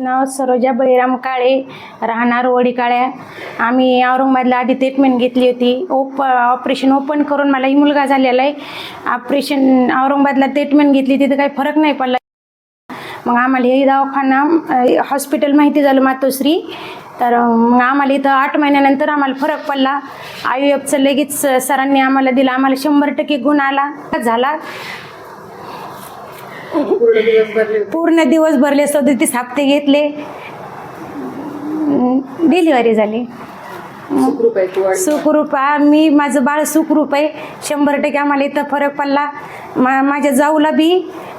नाव सरोजा बळीराम काळे राहणार वडी काळ्या आम्ही औरंगाबादला आधी ट्रीटमेंट घेतली होती. ओप ऑपरेशन ओपन करून मलाही मुलगा झालेला आहे. ऑपरेशन औरंगाबादला ट्रीटमेंट घेतली. तिथं काही फरक नाही पडला. मग आम्हाला हे दवाखाना हॉस्पिटल माहिती झालं मातोश्री. तर मग आम्हाला इथं आठ महिन्यानंतर आम्हाला फरक पडला. आय एफचं लगेच सरांनी आम्हाला दिलं. आम्हाला शंभर टक्के गुण आला. झाला. पूर्ण दिवस भरले सदतीस हप्ते घेतले. डिलिव्हरी झाली. सुखरूप मी माझं बाळ सुखरूप आहे. शंभर टक्के आम्हाला इथं फरक पडला. मा माझ्या जाऊला बी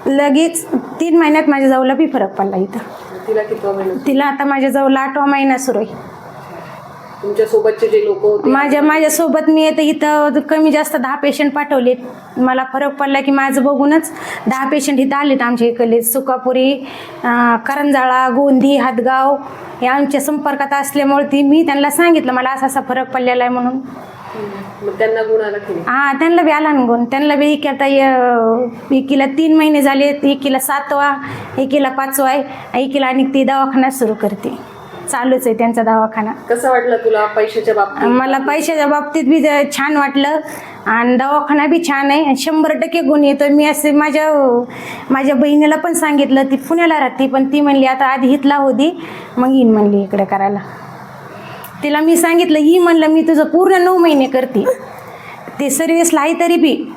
लगेच तीन महिन्यात माझ्या जाऊला बी फरक पडला इथं. तिला आता माझ्या जाऊला आठवा महिना सुरू आहे. तुमच्या सोबतचे जे लोक होते? माझ्या माझ्यासोबत मी येतं इथं कमी जास्त दहा पेशंट पाठवलेत. मला फरक पडला की माझं बघूनच दहा पेशंट इथं आलेत आमच्या इकडले. सुकापुरी अं, करंजाळा गोंदी हातगाव हे आमच्या संपर्कात असल्यामुळे ती मी त्यांना सांगितलं. मला असा असा फरक पडलेला आहे म्हणून. मग त्यांना गुण आला की नाही? हां त्यांना बी आला ना गुण. त्यांना बी एक आता य- एकीला तीन महिने झाले एकीला सातवा एकीला पाचवा आहे. एकीला आणि ती दवाखाना सुरू करते. चालूच आहे त्यांचा दवाखाना. कसं वाटलं तुला पैशाच्या बाबतीत? मला पैशाच्या बाबतीत बी ज- छान वाटलं. आणि दवाखाना बी छान आहे. आणि शंभर टक्के गुण येतो मी असे माझ्या माझ्या बहिणीला पण सांगितलं. ती पुण्याला राहते पण ती म्हणली आता आधी हितला होती मग येईन म्हणली इकडे करायला. तिला मी सांगितलं ही म्हणलं मी तुझं पूर्ण नऊ महिने करते. ते सर्विसला आहे तरी बी.